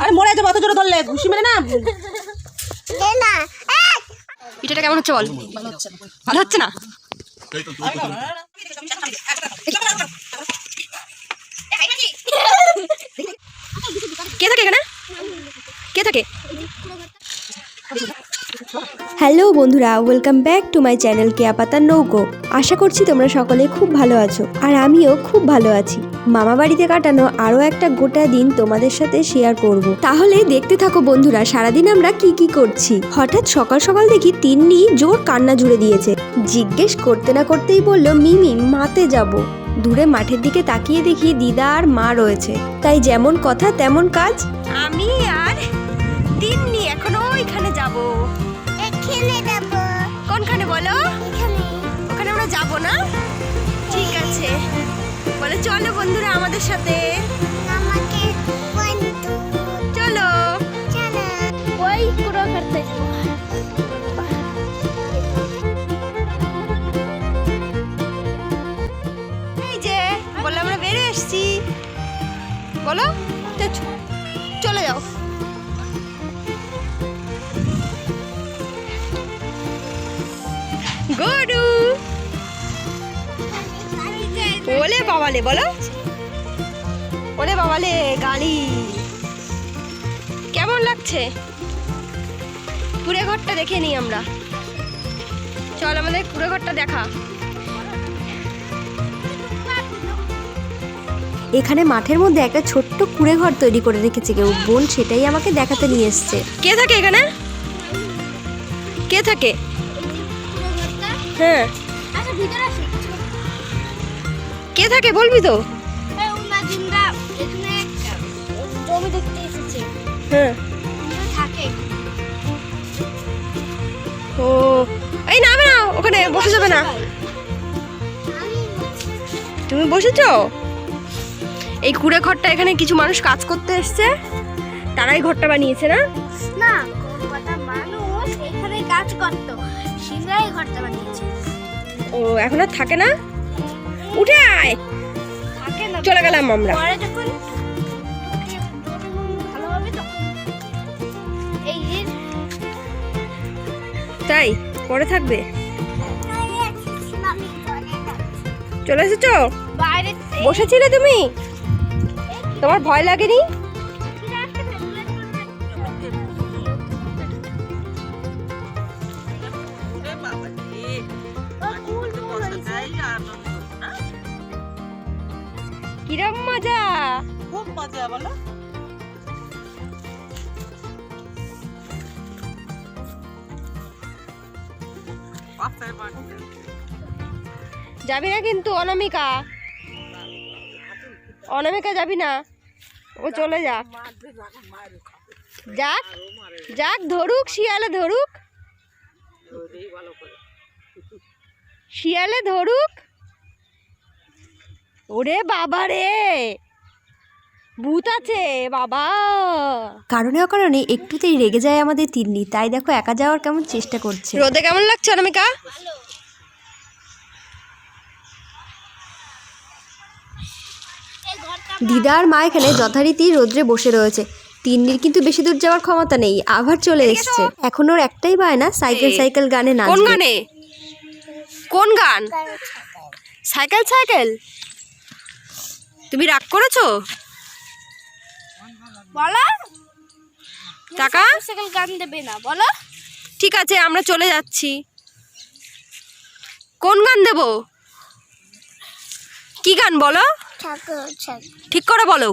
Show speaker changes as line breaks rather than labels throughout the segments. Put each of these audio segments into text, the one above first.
আরে মরে যাব অত জোরে ধরলে ঘুষি মেরে না?
পিঠাটা কেমন হচ্ছে বল? ভালো হচ্ছে না? কে থাকে এখানে? কে থাকে?
হ্যালো বন্ধুরা welcome back to my channel কেয়াপাতার নৌকো আশা করছি তোমরা সকলে খুব ভালো আছো, আর আমিও খুব ভালো আছি। মামা বাড়িতে কাটানো আরও একটা গোটা দিন তোমাদের সাথে শেয়ার করব। তাহলে দেখতে থাকো বন্ধুরা, সারাদিন আমরা কি কি করছি। হঠাৎ সকাল সকাল দেখি তিন্নি জোর কান্না জুড়ে দিয়েছে। জিজ্ঞেস করতে না করতেই বলল, মিমি, মাতে যাব। দূরে মাঠের দিকে তাকিয়ে দেখি দিদা আর মা রয়েছে। তাই যেমন কথা তেমন কাজ।
আমি আর তিন্নি এখনও কোনখানে বলো? ওখানে আমরা যাব না? ঠিক আছে। বলে চলো বন্ধুরা আমাদের সাথে। চলো গরু। ওলে বাবালে বলো। ওলে বাবালে গাড়ি। কেমন লাগছে? কুড়ে ঘরটা দেখে নিই আমরা। চল আমাদের কুড়ে ঘরটা দেখা।
এখানে মাঠের মধ্যে একটা ছোট্ট কুড়ে ঘর তৈরি করে রেখেছে কেউ। বোন সেটাই আমাকে দেখাতে নিয়ে এসছে।
কে থাকে এখানে? কে থাকে? হ্যাঁ।
আচ্ছা
কে থাকে বলবি তো? হ্যাঁ। ও এই না না ওখানে বসে যাবে না। তুমি বসেছো? এই কুড়ে ঘরটা এখানে কিছু মানুষ কাজ করতে এসছে? তারাই ঘরটা বানিয়েছে না?
না মানুষ এখানে কাজ করতো। সিংরাই ঘরটা বানিয়েছে।
ও এখন আর থাকে না? উঠে আয়!
থাকে না।
চলে গেলাম আমরা।
পরে যখন
তাই? পরে থাকবে? চলে এসেছ? বসেছিলে তুমি? তোমার ভয় লাগেনি? কিরম মজা?
খুব মজা বলো।
যাবি না কিন্তু অনামিকা? অনামিকা যাবি না? ও চলে যাক। যাক যাক ধরুক শিয়ালে ধরুক। শিয়ালে ধরুক। ওরে বাবা রে। ভূত আছে বাবা।
কারণে অকারণে একটুতেই রেগে যায় আমাদের তিন্নি তাই দেখো একা যাওয়ার কেমন চেষ্টা করছে।
রোদে কেমন লাগছে অনামিকা?
দিদা আর মা এখানে যথারীতি রোদ্রে বসে রয়েছে। তিন্নির কিন্তু বেশি দূর যাওয়ার ক্ষমতা নেই আবার চলে এসছে। এখন ওর একটাই বায়না সাইকেল সাইকেল গানে
কোন গানে? কোন গান? Cycle cycle? তুমি রাগ করেছ?
বলো।
টাকা?
সাইকেল গান দেবে না বলো।
ঠিক আছে আমরা চলে যাচ্ছি। কোন গান দেব? কি গান বলো? ঠিক করে বলো।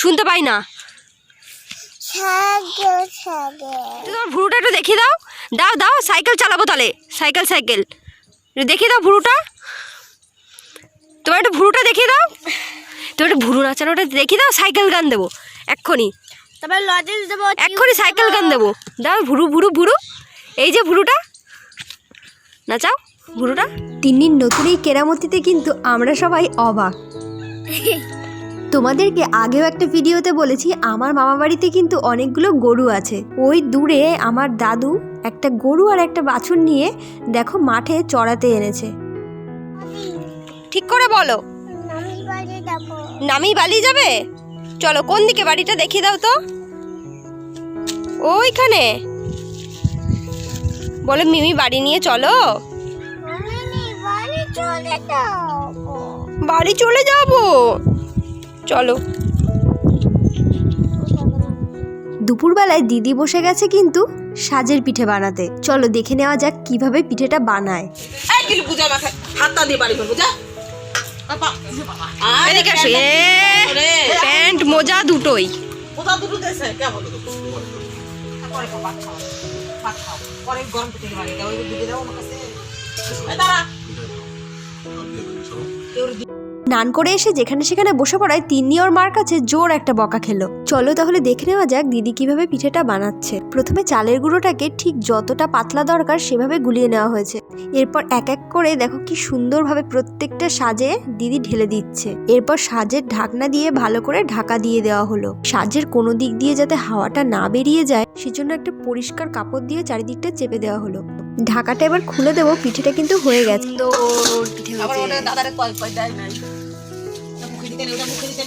শুনতে পাই না। তোমার ভুরুটা একটু দেখিয়ে দাও। দাও দাও সাইকেল চালাবো তাহলে। Cycle cycle. দেখিয়ে দাও ভুরুটা। তোমার একটু ভুরুটা দেখিয়ে দাও। তোমার একটু ভুরু নাচানোটা দেখিয়ে দাও সাইকেল গান দেবো এক্ষুনি।
তারপর লজেন্স দেবো
এক্ষুনি সাইকেল গান দেবো। দাও ভুরু ভুরু ভুরু। এই যে ভুরুটা নাচাও ভুরুটা।
তিন্নির নতুন এই কেরামতিতে কিন্তু আমরা সবাই অবাক। তোমাদেরকে আগেও একটা ভিডিওতে বলেছি আমার মামা বাড়িতে কিন্তু অনেকগুলো গরু আছে। ওই দূরে আমার দাদু একটা গরু আর একটা বাছুর নিয়ে দেখো মাঠে চড়াতে এনেছে।
ঠিক করে বলো।
নামি বাড়ি যাব।
নামি বালি যাবে? চলো কোন দিকে? বাড়িটা দেখিয়ে দাও তো। ওইখানে। বলে মিমি বাড়ি নিয়ে চলো।
বাড়ি চলে
যাব। চলো
দুপুরবেলায় দিদি বসে গেছে কিন্তু সাজের পিঠে বানাতে। চলো দেখে নেওয়া যাক কীভাবে পিঠেটা বানায়।
হাতটা দিয়ে বাড়ি করব যা
প্যান্ট মোজা দুটোই।
নান করে এসে যেখানে সেখানে বসে পড়ায় তিন্নি ওর মার কাছে জোর একটা বকা খেলো। চলো তাহলে দেখে নেওয়া যাক দিদি কীভাবে পিঠেটা বানাচ্ছে। প্রথমে চালের গুঁড়োটাকে ঠিক যতটা পাতলা দরকার সেভাবে গুলিয়ে নেওয়া হয়েছে। এরপর এক এক করে দেখো কি সুন্দরভাবে প্রত্যেকটা সাজে দিদি ঢেলে দিচ্ছে। এরপর সাজের ঢাকনা দিয়ে ভালো করে ঢাকা দিয়ে দেওয়া হলো। সাজের কোনো দিক দিয়ে যাতে হাওয়াটা না বেরিয়ে যায় সেজন্য একটা পরিষ্কার কাপড় দিয়ে চারিদিকটা চেপে দেওয়া হলো। ঢাকাটা এবার খুলে দেবো পিঠেটা কিন্তু হয়ে গেছে। পিঠে
আবার ওটা দাদারে কয় কয় দেয় ওটা মুখে দিতে মুখে দিতে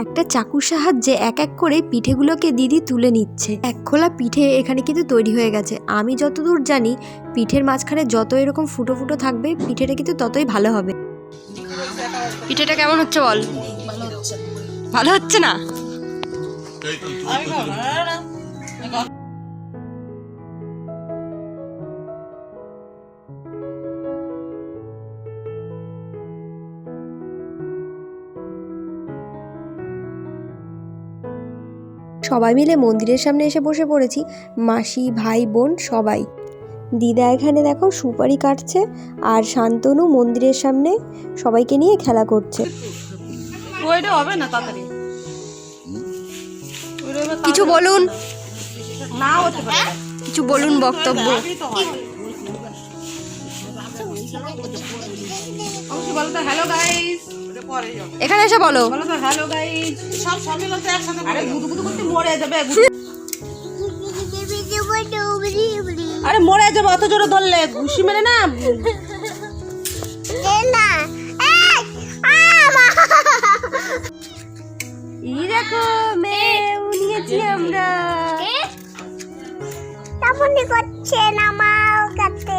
একটা চাকুর সাহায্যে এক এক করে পিঠেগুলোকে দিদি তুলে নিচ্ছে। এক খোলা পিঠে এখানে কিন্তু তৈরি হয়ে গেছে। আমি যতদূর জানি পিঠের মাঝখানে যত এরকম ফুটো ফুটো থাকবে পিঠেটা কিন্তু ততই ভালো হবে।
পিঠেটা কেমন হচ্ছে বল? ভালো হচ্ছে। না।
সবাই মিলে মন্দিরের সামনে এসে বসে পড়েছি। মাসি ভাই বোন সবাই। দিদা এখানে দেখো সুপারি কাটছে আর শান্তনু মন্দিরের সামনে সবাইকে নিয়ে খেলা করছে।
হবে না তাড়াতাড়ি।
কিছু বলুন।
না হতে পারে।
কিছু বলুন বক্তব্য।
বলো তো হ্যালো গাইস
এখানে এসে বলো।
বলো তো হ্যালো গাইস সব সম্মিলন তো একসাথে আরে গুদু গুদু করতে মরে যাবে আরে মরে যাবে অত জোরে ধরলে। ঘুষি মেরে না।
এই দেখো মেয়ে নিয়েছি আমরা।
তেমনই করছেন আমার কাছে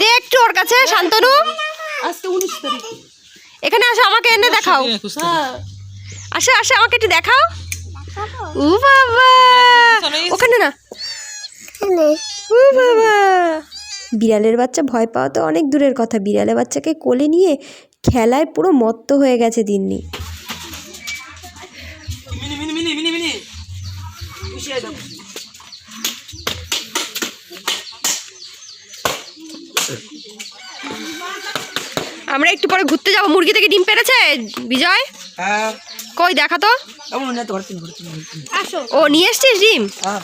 দে একটু ওর কাছে শান্তনু।
আজকে উনিশ তারিখ।
এখানে আসো আমাকে এনে দেখাও।
হ্যাঁ।
আসো আসো আমাকে একটু দেখাও। ও বাবা! ওখানে না। ও বাবা!
বিড়ালের বাচ্চা ভয় পাওয়া তো অনেক দূরের কথা। বিড়ালের বাচ্চাকে কোলে নিয়ে খেলায় পুরো মত্ত হয়ে গেছে দিন্নি।
Mini mini mini mini mini.
আমরা একটু পরে ঘুরতে যাব। মুরগি থেকে ডিম পেড়েছে বিজয়?
হ্যাঁ।
কই দেখা তো।
কেমন না তো ঘরতে ঘরতে
আসো।
ও নিয়ে এসছিস ডিম?
হ্যাঁ।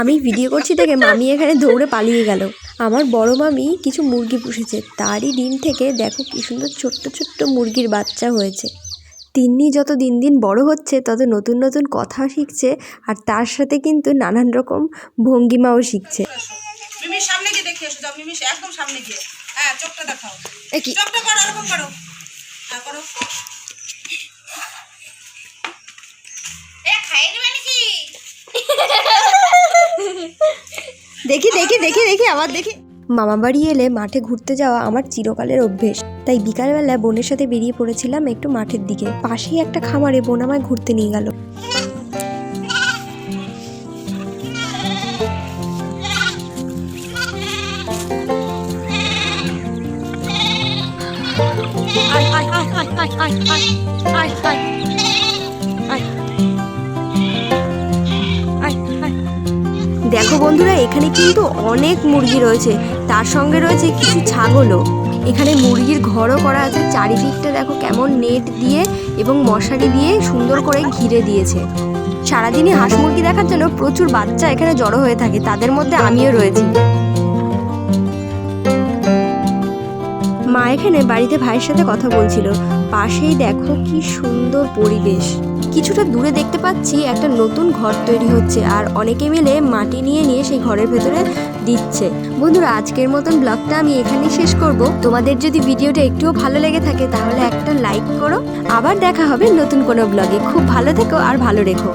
আমি ভিডিও করছি দেখে মামি এখানে দৌড়ে পালিয়ে গেল। আমার বড় মামি কিছু মুরগি পুষেছে। তারই ডিম থেকে দেখো কি সুন্দর ছোট্ট ছোট্ট মুরগির বাচ্চা হয়েছে। তিন্নি যত দিন দিন বড় হচ্ছে তত নতুন নতুন কথা শিখছে আর তার সাথে কিন্তু নানান রকম ভঙ্গিমাও শিখছে।
মিমির সামনে গিয়ে দেখে এসো একদম সামনে গিয়ে। হ্যাঁ চোখটা দেখাও।
কি?
চোখটা করো এরকম করো। হ্যাঁ করো।
দেখি দেখি দেখি দেখি আবার দেখি। মামা বাড়ি এলে মাঠে ঘুরতে যাওয়া আমার চিরকালের অভ্যেস। তাই বিকালবেলা বোনের সাথে বেরিয়ে পড়েছিলাম একটু মাঠের দিকে। পাশেই একটা খামারে বোন আমায় ঘুরতে নিয়ে গেল। দেখো বন্ধুরা, এখানে কিন্তু অনেক মুরগি রয়েছে। তার সঙ্গে রয়েছে কিছু ছাগলও। এখানে মুরগির ঘরও করা আছে। চারিদিকটা দেখো কেমন নেট দিয়ে এবং মশারি দিয়ে সুন্দর করে ঘিরে দিয়েছে। সারাদিনই হাঁস মুরগি দেখার জন্য প্রচুর বাচ্চা এখানে জড়ো হয়ে থাকে। তাদের মধ্যে আমিও রয়েছি। মা এখানে বাড়িতে ভাইয়ের সাথে কথা বলছিল। পাশেই দেখো কি সুন্দর পরিবেশ। কিছুটা দূরে দেখতে পাচ্ছি একটা নতুন ঘর তৈরি হচ্ছে আর অনেকে মিলে মাটি নিয়ে নিয়ে সেই ঘরের ভেতরে দিচ্ছে। বন্ধুরা, আজকের মতন ব্লগটা আমি এখানেই শেষ করব। তোমাদের যদি ভিডিওটা একটুও ভালো লেগে থাকে তাহলে একটা লাইক করো। আবার দেখা হবে নতুন কোনো ব্লগে। খুব ভালো থেকো আর ভালো রেখো।